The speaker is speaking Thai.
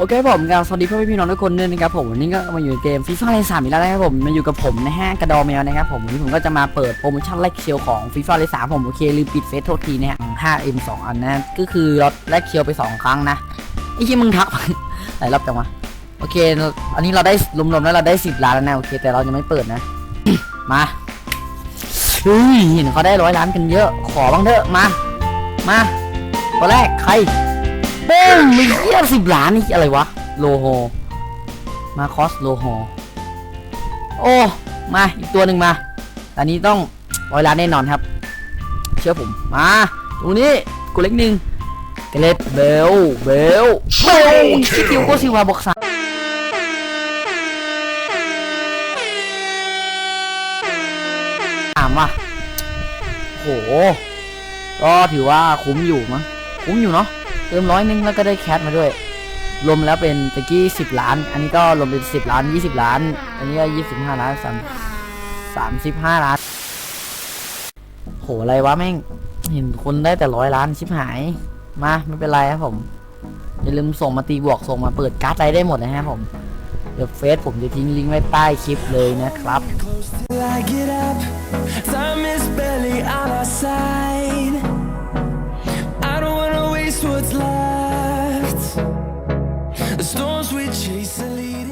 โอเคผมครับสวัสดีพ่อพี่น้องทุกคนด้วยนะครับผมวันนี้ก็มาอยู่ในเกมฟีฟ่าเลสามอีกแล้วนะครับผมมาอยู่กับผมนะฮะกระดอแมวนะครับผมวันนี้ผมก็จะมาเปิดโปรโมชั่นแลกเคียวของฟีฟ่าเลสามผมโอเคลืมปิดเฟซโทษทีนะฮะ 5M 2อันนะก็คือเราแลกเคียวไป2ครั้งนะไอ้ที่มึงทักหลายรอบจังวะโอเค อันนี้เราได้รวมๆแล้วเราได้10ล้านแล้วนะโอเค แต่เรายังไม่เปิดนะ มาเฮ้ยเห็นเขาได้ร้อยล้านกันเยอะขอบ้างเถอะมา มาตัวแรกใคร เบ้งมีเยี่ยสิบล้านนี่อะไรวะ โลโฮ มาคอสโลโฮ โอ้ มาอีกตัวหนึ่งมาอันนี้ต้องร้อยล้านแน่นอนครับ เชื่อผม มา ตรงนี้กูเล็กหนึ่งเกเลตเบล เบลโอ้ยชิคิวโกซิวาบอกสามสามว่ะโห ก็ถือว่าคุ้มอยู่มั้ง คุ้มอยู่เนาะ เติมร้อยหนึงแล้วก็ได้แคทมาด้วย รวมแล้วเป็นตะกี้สิบล้าน อันนี้ก็รวมเป็นสิบล้านยี่สิบล้าน อันนี้ก็ยี่สิบห้าล้านสามสามสิบห้าล้าน โหอะไรวะแม่ง เห็นคนได้แต่ร้อยล้านชิบหาย มาไม่เป็นไรครับผม อย่าลืมส่งมาตีบวกส่งมาเปิดการ์ดอะไรได้หมดนะฮะผม เดี๋ยวเฟซผมจะทิ้งลิงก์ไว้ใต้คลิปเลยนะครับ chase the lead